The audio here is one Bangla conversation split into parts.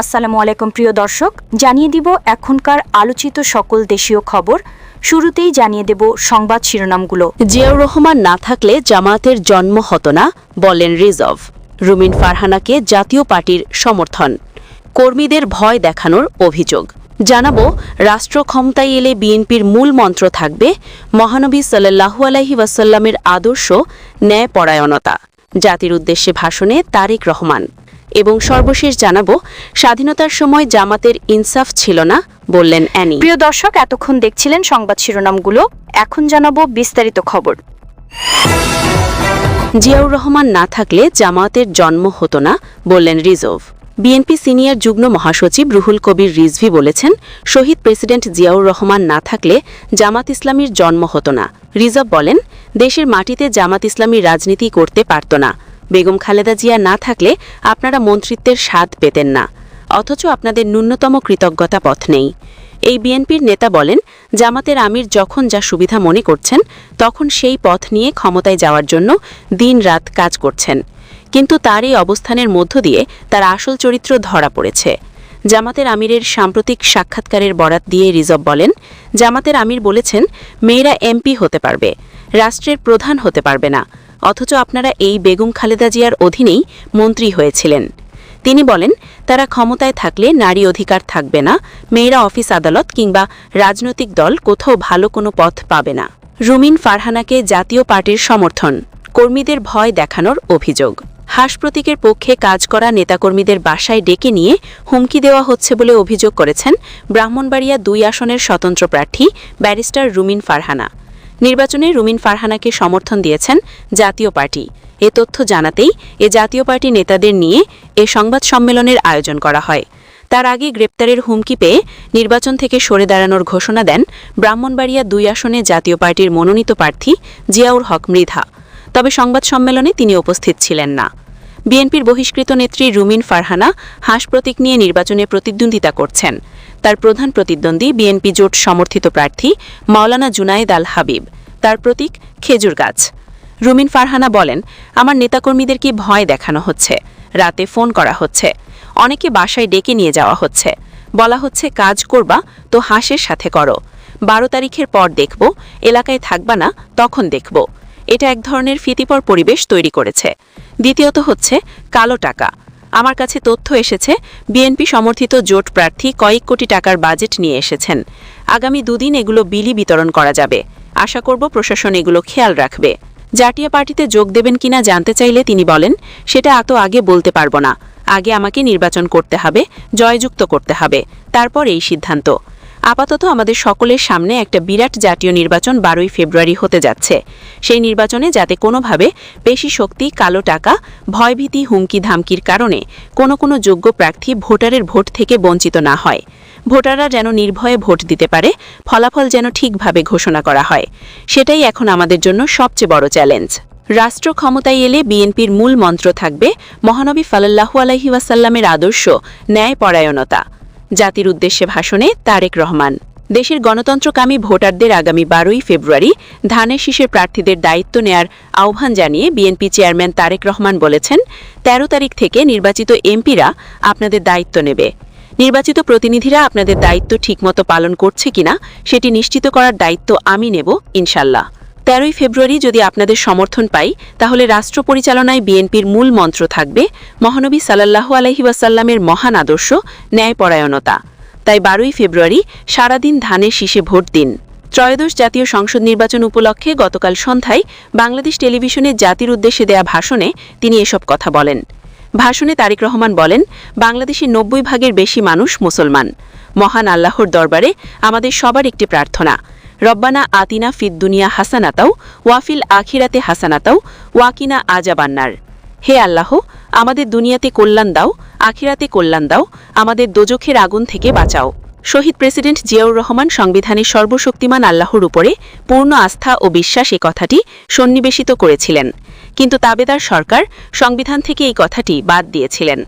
আসসালামু আলাইকুম, প্রিয় দর্শক। জানিয়ে দিব এখনকার আলোচিত সকল দেশীয় খবর। শুরুতেই জানিয়ে দেব সংবাদ শিরোনামগুলো। জিয়াউর রহমান না থাকলে জামায়াতের জন্ম হতো না, বলেন রিজভ। রুমিন ফারহানাকে জাতীয় পার্টির সমর্থন। কর্মীদের ভয় দেখানোর অভিযোগ। জানাব, রাষ্ট্র ক্ষমতায় এলে বিএনপির মূল মন্ত্র থাকবে মহানবী সাল্লাহু আলাহি ওয়াসাল্লামের আদর্শ ন্যায়পরায়ণতা। জাতির উদ্দেশ্যে ভাষণে তারেক রহমান। এবং সর্বশেষ জানাব স্বাধীনতার সময় জামাতের ইনসাফ ছিল না বললেন অ্যানি। প্রিয় দর্শক এতক্ষণ দেখছিলেন সংবাদ শিরোনামগুলো। এখন জানাব বিস্তারিত খবর। জিয়াউর রহমান না থাকলে জামায়াতের জন্ম হতো না বললেন রিজভ। বিএনপি সিনিয়র যুগ্ম মহাসচিব রুহুল কবির রিজভি বলেছেন শহীদ প্রেসিডেন্ট জিয়াউর রহমান না থাকলে জামাত ইসলামীর জন্ম হতো না। রিজভ বলেন দেশের মাটিতে জামাত ইসলামী রাজনীতি করতে পারত না বেগম খালেদা জিয়া না থাকলে আপনারা মন্ত্রিত্বের স্বাদ পেতেন না। অথচ আপনাদের ন্যূনতম কৃতজ্ঞতা পথ নেই। এই বিএনপির নেতা বলেন, জামাতের আমির যখন যা সুবিধা মনে করছেন, তখন সেই পথ নিয়ে ক্ষমতায় যাওয়ার জন্য দিন রাত কাজ করছেন। কিন্তু তার এই অবস্থানের মধ্য দিয়ে তার আসল চরিত্র ধরা পড়েছে। জামাতের আমিরের সাম্প্রতিক সাক্ষাৎকারের বরাত দিয়ে রিজব বলেন, জামাতের আমির বলেছেন, মেয়েরা এমপি হতে পারবে, রাষ্ট্রের প্রধান হতে পারবে না। অথচ আপনারা এই বেগম খালেদা জিয়ার অধীনেই মন্ত্রী হয়েছিলেন। তিনি বলেন, তারা ক্ষমতায় থাকলে নারী অধিকার থাকবে না, মেয়েরা অফিস আদালত কিংবা রাজনৈতিক দল কোথাও ভালো কোনো পথ পাবে না। রুমিন ফারহানাকে জাতীয় পার্টির সমর্থন, কর্মীদের ভয় দেখানোর অভিযোগ। হাস প্রতীকের পক্ষে কাজ করা নেতাকর্মীদের বাসায় ডেকে নিয়ে হুমকি দেওয়া হচ্ছে বলে অভিযোগ করেছেন ব্রাহ্মণবাড়িয়া দুই আসনের স্বতন্ত্র প্রার্থী ব্যারিস্টার রুমিন ফারহানা। নির্বাচনে রুমিন ফারহানাকে সমর্থন দিয়েছেন জাতীয় পার্টি। এ তথ্য জানাতেই এ জাতীয় পার্টি নেতাদের নিয়ে এ সংবাদ সম্মেলনের আয়োজন করা হয়। তার আগে গ্রেপ্তারের হুমকি পেয়ে নির্বাচন থেকে সরে দাঁড়ানোর ঘোষণা দেন ব্রাহ্মণবাড়িয়া দুই আসনে জাতীয় পার্টির মনোনীত প্রার্থী জিয়াউর হক মৃধা। তবে সংবাদ সম্মেলনে তিনি উপস্থিত ছিলেন না। বিএনপির বহিষ্কৃত নেত্রী রুমিন ফারহানা হাঁস প্রতীক নিয়ে নির্বাচনে প্রতিদ্বন্দ্বিতা করছেন। তার প্রধান প্রতিদ্বন্দ্বী বিএনপি জোট সমর্থিত প্রার্থী মাওলানা জুনায়েদ আল হাবিব। তার প্রতীক খেজুর গাছ। রুমিন ফারহানা বলেন, আমার নেতাকর্মীদেরকে ভয় দেখানো হচ্ছে? রাতে ফোন করা হচ্ছে। অনেকে বাসায় ডেকে নিয়ে যাওয়া হচ্ছে। বলা হচ্ছে, কাজ করবা তো হাঁসের সাথে করো। বারো তারিখের পর দেখব, এলাকায় থাকবা না, তখন দেখব। এটা এক ধরনের ফিতিপর পরিবেশ তৈরি করেছে। দ্বিতীয়ত হচ্ছে, কালো টাকা। আমার কাছে তথ্য এসেছে, বিএনপি সমর্থিত জোট প্রার্থী কয়েক কোটি টাকার বাজেট নিয়ে এসেছেন। আগামী দুদিন এগুলো বিলি বিতরণ করা যাবে। আশা করব প্রশাসন এগুলো খেয়াল রাখবে। জাতীয় পার্টিতে যোগ দেবেন কিনা জানতে চাইলে তিনি বলেন, সেটা এত আগে বলতে পারব না। আগে আমাকে নির্বাচন করতে হবে, জয়যুক্ত করতে হবে। তারপর এই সিদ্ধান্ত। আপাতত আমাদের সকলের সামনে একটা বিরাট জাতীয় নির্বাচন বারোই ফেব্রুয়ারি হতে যাচ্ছে। সেই নির্বাচনে যাতে কোনোভাবে পেশি শক্তি, কালো টাকা, ভয়ভীতি, হুমকি, ধামকির কারণে কোনো কোনো যোগ্য প্রার্থী ভোটারের ভোট থেকে বঞ্চিত না হয়। ভোটাররা যেন নির্ভয়ে ভোট দিতে পারে, ফলাফল যেন ঠিকভাবে ঘোষণা করা হয়। সেটাই এখন আমাদের জন্য সবচেয়ে বড় চ্যালেঞ্জ। রাষ্ট্র ক্ষমতায় এলে বিএনপির মূল মন্ত্র থাকবে মহানবী ফালাল্লাহু আলহি ওয়াসাল্লামের আদর্শ, ন্যায়পরায়ণতা। জাতির উদ্দেশ্যে ভাষণে তারেক রহমান। দেশের গণতন্ত্রকামী ভোটারদের আগামী বারোই ফেব্রুয়ারি ধানের শীষের প্রার্থীদের দায়িত্ব নেয়ার আহ্বান জানিয়ে বিএনপি চেয়ারম্যান তারেক রহমান বলেছেন ১৩ তারিখ থেকে নির্বাচিত এমপিরা আপনাদের দায়িত্ব নেবে। নির্বাচিত প্রতিনিধিরা আপনাদের দায়িত্ব ঠিকমতো পালন করছে কিনা সেটি নিশ্চিত করার দায়িত্ব আমি নেব, ইনশাল্লাহ। তেরোই ফেব্রুয়ারি যদি আপনাদের সমর্থন পাই, তাহলে রাষ্ট্র পরিচালনায় বিএনপির মূল মন্ত্র থাকবে মহানবী সাল্লাহু আলহি ওয়াসাল্লামের মহান আদর্শ ন্যায়পরায়ণতা। তাই বারোই ফেব্রুয়ারি সারাদিন ধানের শীষে ভোট দিন। ত্রয়োদশ জাতীয় সংসদ নির্বাচন উপলক্ষে গতকাল সন্ধ্যায় বাংলাদেশ টেলিভিশনে জাতির উদ্দেশ্যে দেয়া ভাষণে তিনি এসব কথা বলেন। ভাষণে তারেক রহমান বলেন বাংলাদেশের নব্বই ভাগের বেশি মানুষ মুসলমান। মহান আল্লাহর দরবারে আমাদের সবার একটি প্রার্থনা। রব্বানা আতিনা ফিদ দুনিয়া হাসানাতাও ওয়াফিল আখিরাতে হাসানাতাও ওয়াকিনা আজাবান্নার হে আল্লাহ, আমাদের দুনিয়াতে কল্যাণ দাও, আখিরাতে কল্যাণ দাও, আমাদের দোজখের আগুন থেকে বাঁচাও। শহীদ প্রেসিডেন্ট জিয়াউর রহমান সংবিধানের সর্বশক্তিমান আল্লাহর উপরে পূর্ণ আস্থা ও বিশ্বাস এ কথাটি সন্নিবেশিত করেছিলেন। কিন্তু তাবেদার সরকার সংবিধান থেকে এই কথাটি বাদ দিয়েছিলেন।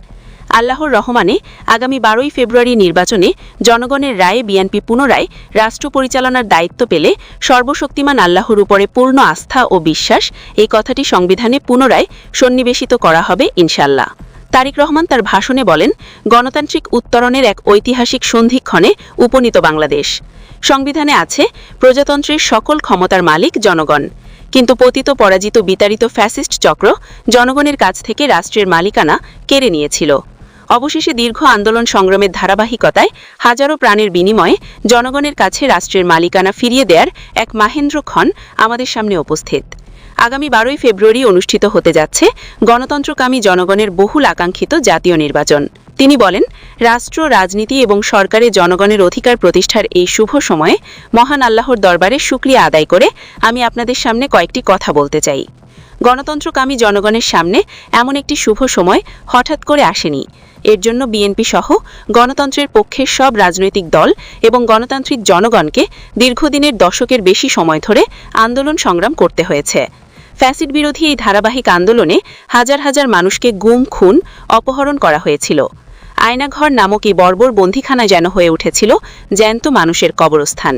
আল্লাহর রহমানে আগামী বারোই ফেব্রুয়ারি নির্বাচনে জনগণের রায়ে বিএনপি পুনরায় রাষ্ট্র পরিচালনার দায়িত্ব পেলে সর্বশক্তিমান আল্লাহর উপরে পূর্ণ আস্থা ও বিশ্বাস, এই কথাটি সংবিধানে পুনরায় সন্নিবেশিত করা হবে ইনশাল্লাহ তারিক রহমান তার ভাষণে বলেন, গণতান্ত্রিক উত্তরণের এক ঐতিহাসিক সন্ধিক্ষণে উপনীত বাংলাদেশ। সংবিধানে আছে, প্রজাতন্ত্রের সকল ক্ষমতার মালিক জনগণ। কিন্তু পতিত পরাজিত বিতাড়িত ফ্যাসিস্ট চক্র জনগণের কাছ থেকে রাষ্ট্রের মালিকানা কেড়ে নিয়েছিল। অবশেষে দীর্ঘ আন্দোলন সংগ্রামের ধারাবাহিকতায় হাজারো প্রাণের বিনিময়ে জনগণের কাছে রাষ্ট্রের মালিকানা ফিরিয়ে দেওয়ার এক মাহেন্দ্রক্ষণ আমাদের সামনে উপস্থিত। আগামী বারোই ফেব্রুয়ারি অনুষ্ঠিত হতে যাচ্ছে গণতন্ত্রকামী জনগণের বহুল আকাঙ্ক্ষিত জাতীয় নির্বাচন। তিনি বলেন, রাষ্ট্র, রাজনীতি এবং সরকারে জনগণের অধিকার প্রতিষ্ঠার এই শুভ সময়ে মহান আল্লাহর দরবারে সুক্রিয়া আদায় করে আমি আপনাদের সামনে কয়েকটি কথা বলতে চাই। গণতন্ত্রকামী জনগণের সামনে এমন একটি শুভ সময় হঠাৎ করে আসেনি। এর জন্য বিএনপি সহ গণতন্ত্রের পক্ষের সব রাজনৈতিক দল এবং গণতান্ত্রিক জনগণকে দীর্ঘদিনের দশকের বেশি সময় ধরে আন্দোলন সংগ্রাম করতে হয়েছে। ফ্যাসিড বিরোধী এই ধারাবাহিক আন্দোলনে হাজার হাজার মানুষকে গুম, খুন, অপহরণ করা হয়েছিল। আয়নাঘর নামক এই বর্বর বন্দিখানা যেন হয়ে উঠেছিল জ্যান্ত মানুষের কবরস্থান।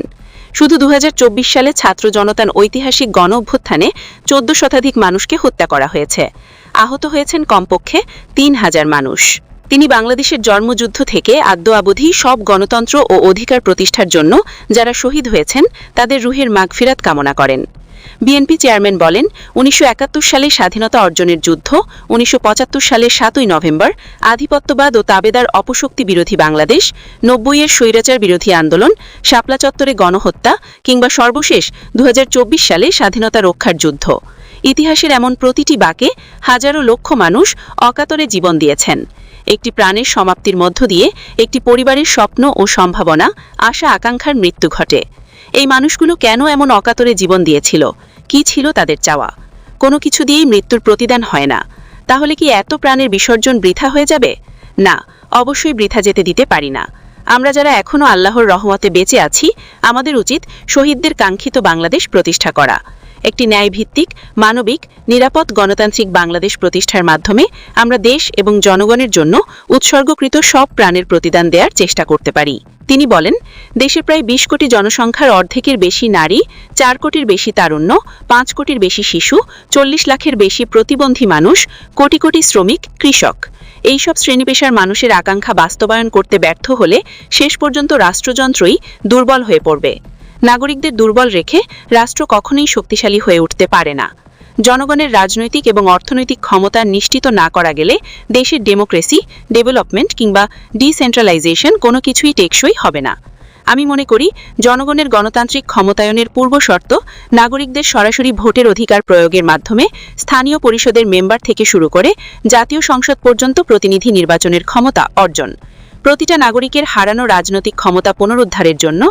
শুধু দু হাজার চব্বিশ সালে ছাত্র জনতার ঐতিহাসিক গণ অভ্যুত্থানে চোদ্দ শতাধিক মানুষকে হত্যা করা হয়েছে। আহত হয়েছেন কমপক্ষে তিন হাজার মানুষ। তিনি বাংলাদেশের জন্মযুদ্ধ থেকে আদ্য অবধি সব গণতন্ত্র ও অধিকার প্রতিষ্ঠার জন্য যারা শহীদ হয়েছেন, তাদের রুহের মাগফিরাত কামনা করেন। বিএনপি চেয়ারম্যান বলেন, উনিশশো একাত্তর সালে স্বাধীনতা অর্জনের যুদ্ধ, উনিশশো সালের সাতই নভেম্বর, আধিপত্যবাদ ও তাবেদার অপশক্তি বিরোধী বাংলাদেশ, নব্বইয়ের স্বৈরাচার বিরোধী আন্দোলন, শাপলা চত্বরে গণহত্যা কিংবা সর্বশেষ দু হাজার চব্বিশ সালে স্বাধীনতা রক্ষার যুদ্ধ। ইতিহাসের এমন প্রতিটি বাকে হাজারো লক্ষ মানুষ অকাতরে জীবন দিয়েছেন। একটি প্রাণের সমাপ্তির মধ্য দিয়ে একটি পরিবারের স্বপ্ন ও সম্ভাবনা, আশা, আকাঙ্ক্ষার মৃত্যু ঘটে। এই মানুষগুলো কেন এমন অকাতরে জীবন দিয়েছিল? কি ছিল তাদের চাওয়া? কোনো কিছু দিয়েই মৃত্যুর প্রতিদান হয় না। তাহলে কি এত প্রাণের বিসর্জন বৃথা হয়ে যাবে? না, অবশ্যই বৃথা যেতে দিতে পারি না। আমরা যারা এখনও আল্লাহর রহমতে বেঁচে আছি, আমাদের উচিত শহীদদের কাঙ্ক্ষিত বাংলাদেশ প্রতিষ্ঠা করা। একটি ন্যায়ভিত্তিক, মানবিক, নিরাপদ গণতান্ত্রিক বাংলাদেশ প্রতিষ্ঠার মাধ্যমে আমরা দেশ এবং জনগণের জন্য উৎসর্গকৃত সব প্রাণের প্রতিদান দেওয়ার চেষ্টা করতে পারি। তিনি বলেন, দেশের প্রায় বিশ কোটি জনসংখ্যার অর্ধেকের বেশি নারী, চার কোটির বেশি তারুণ্য, পাঁচ কোটির বেশি শিশু, চল্লিশ লাখের বেশি প্রতিবন্ধী মানুষ, কোটি কোটি শ্রমিক, কৃষক। এইসব শ্রেণীপেশার মানুষের আকাঙ্ক্ষা বাস্তবায়ন করতে ব্যর্থ হলে শেষ পর্যন্ত রাষ্ট্রযন্ত্রই দুর্বল হয়ে পড়বে। নাগরিকদের দুর্বল রেখে রাষ্ট্র কখনোই শক্তিশালী হয়ে উঠতে পারে না। জনগণের রাজনৈতিক এবং অর্থনৈতিক ক্ষমতা নিশ্চিত না করা গেলে দেশের ডেমোক্রেসি, ডেভেলপমেন্ট কিংবা ডিসেন্ট্রালাইজেশন কোনো কিছুই টেকসই হবে না। আমি মনে করি জনগণের গণতান্ত্রিক ক্ষমতায়নের পূর্বশর্ত নাগরিকদের সরাসরি ভোটের অধিকার প্রয়োগের মাধ্যমে স্থানীয় পরিষদের মেম্বার থেকে শুরু করে জাতীয় সংসদ পর্যন্ত প্রতিনিধি নির্বাচনের ক্ষমতা অর্জন। প্রতিটা নাগরিকের হারানো রাজনৈতিক ক্ষমতা পুনরুদ্ধারের জন্য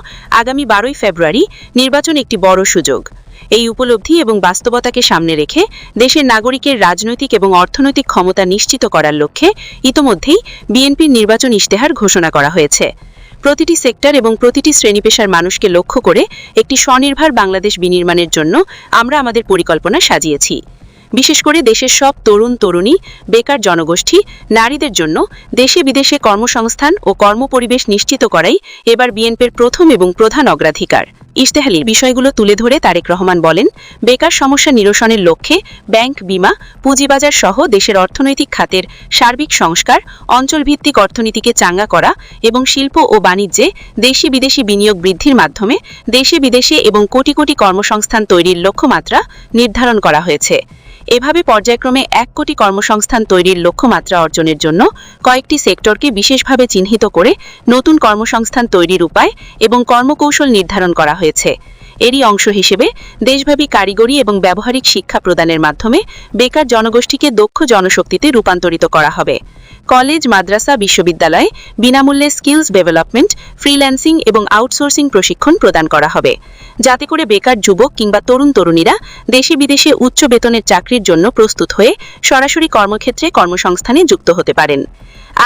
আগামী বারোই ফেব্রুয়ারি নির্বাচন একটি বড় সুযোগ। এই উপলব্ধি এবং বাস্তবতাকে সামনে রেখে দেশের নাগরিকের রাজনৈতিক এবং অর্থনৈতিক ক্ষমতা নিশ্চিত করার লক্ষ্যে ইতোমধ্যেই বিএনপির নির্বাচন ইশতেহার ঘোষণা করা হয়েছে। প্রতিটি সেক্টর এবং প্রতিটি শ্রেণীপেশার মানুষকে লক্ষ্য করে একটি স্বনির্ভর বাংলাদেশ বিনির্মাণের জন্য আমরা আমাদের পরিকল্পনা সাজিয়েছি। বিশেষ করে দেশের সব তরুণ তরুণী, বেকার জনগোষ্ঠী, নারীদের জন্য দেশে বিদেশে কর্মসংস্থান ও কর্মপরিবেশ নিশ্চিত করাই এবার বিএনপির প্রথম এবং প্রধান অগ্রাধিকার। ইশতেহালির বিষয়গুলো তুলে ধরে তারেক রহমান বলেন, বেকার সমস্যা নিরসনের লক্ষ্যে ব্যাংক বিমা পুঁজিবাজার সহ দেশের অর্থনৈতিক খাতের সার্বিক সংস্কার, অঞ্চলভিত্তিক অর্থনীতিকে চাঙ্গা করা এবং শিল্প ও বাণিজ্যে দেশি বিদেশি বিনিয়োগ বৃদ্ধির মাধ্যমে দেশে বিদেশে এবং কোটি কোটি কর্মসংস্থান তৈরির লক্ষ্যমাত্রা নির্ধারণ করা হয়েছে। এভাবে পর্যায়ক্রমে এক কোটি কর্মসংস্থান তৈরির লক্ষ্যমাত্রা অর্জনের জন্য কয়েকটি সেক্টরকে বিশেষভাবে চিহ্নিত করে নতুন কর্মসংস্থান তৈরির উপায় এবং কর্মকৌশল নির্ধারণ করা হয়েছে। এরই অংশ হিসেবে দেশব্যাপী কারিগরি এবং ব্যবহারিক শিক্ষা প্রদানের মাধ্যমে বেকার জনগোষ্ঠীকে দক্ষ জনশক্তিতে রূপান্তরিত করা হবে। কলেজ, মাদ্রাসা, বিশ্ববিদ্যালয়ে বিনামূল্যে স্কিলস ডেভেলপমেন্ট, ফ্রিল্যান্সিং এবং আউটসোর্সিং প্রশিক্ষণ প্রদান করা হবে। যাতে করে বেকার যুবক কিংবা তরুণ তরুণীরা দেশে বিদেশে উচ্চ বেতনের চাকরির জন্য প্রস্তুত হয়ে সরাসরি কর্মক্ষেত্রে কর্মসংস্থানে যুক্ত হতে পারেন।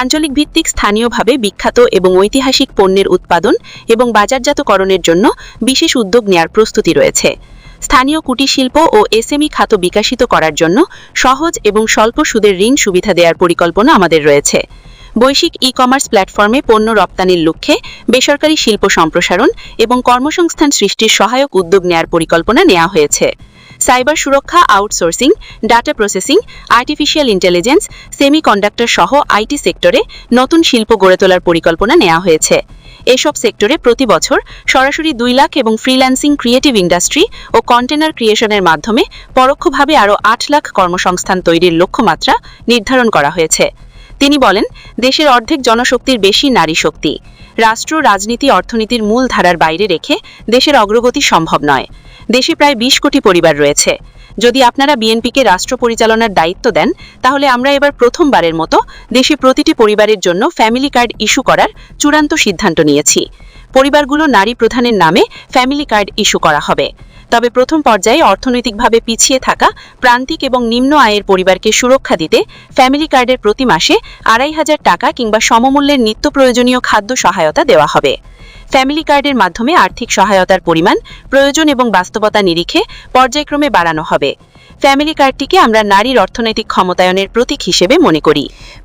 আঞ্চলিক ভিত্তিক স্থানীয়ভাবে বিখ্যাত এবং ঐতিহাসিক পণ্যের উৎপাদন এবং বাজারজাতকরণের জন্য বিশেষ উদ্যোগ নেয়ার প্রস্তুতি রয়েছে। স্থানীয় কুটির শিল্প ও এসএমই খাত বিকাশিত করার জন্য সহজ এবং স্বল্প সুদের ঋণ সুবিধা দেওয়ার পরিকল্পনা আমাদের রয়েছে। বৈশ্বিক ই কমার্স প্ল্যাটফর্মে পণ্য রপ্তানির লক্ষ্যে বেসরকারি শিল্প সম্প্রসারণ এবং কর্মসংস্থান সৃষ্টির সহায়ক উদ্যোগ নেয়ার পরিকল্পনা নেওয়া হয়েছে। সাইবার সুরক্ষা, outsourcing, data processing, artificial intelligence, semiconductor সহ আইটি সেক্টরে নতুন শিল্প গড়ে তোলার পরিকল্পনা নেওয়া হয়েছে। এসব সেক্টরে প্রতি বছর সরাসরি দুই লাখ এবং ফ্রিল্যান্সিং ক্রিয়েটিভ ইন্ডাস্ট্রি ও কন্টেনার ক্রিয়েশনের মাধ্যমে পরোক্ষভাবে আরও আট লাখ কর্মসংস্থান তৈরির লক্ষ্যমাত্রা নির্ধারণ করা হয়েছে। তিনি বলেন, দেশের অর্ধেক জনশক্তির বেশি নারী শক্তি। রাষ্ট্র, রাজনীতি, অর্থনীতির মূল ধারার বাইরে রেখে দেশের অগ্রগতি সম্ভব নয়। দেশে প্রায় বিশ কোটি পরিবার রয়েছে। যদি আপনারা বিএনপিকে রাষ্ট্র পরিচালনার দায়িত্ব দেন, তাহলে আমরা এবার প্রথমবারের মতো দেশে প্রতিটি পরিবারের জন্য ফ্যামিলি কার্ড ইস্যু করার চূড়ান্ত সিদ্ধান্ত নিয়েছি। পরিবারগুলো নারী প্রধানের নামে ফ্যামিলি কার্ড ইস্যু করা হবে। তবে প্রথম পর্যায়ে অর্থনৈতিকভাবে পিছিয়ে থাকা, প্রান্তিক এবং নিম্ন আয়ের পরিবারকে সুরক্ষা দিতে ফ্যামিলি কার্ডের প্রতি মাসে আড়াই হাজার টাকা কিংবা সমমূল্যের নিত্য প্রয়োজনীয় খাদ্য সহায়তা দেওয়া হবে। ফ্যামিলি কার্ডের মাধ্যমে আর্থিক সহায়তার পরিমাণ, প্রয়োজন এবং বাস্তবতা নিরিখে পর্যায়ক্রমে বাড়ানো হবে। ফ্যামিলি কার্ডটিকে আমরা নারীর অর্থনৈতিক ক্ষমতায়নের প্রতীক হিসেবে মনে করি।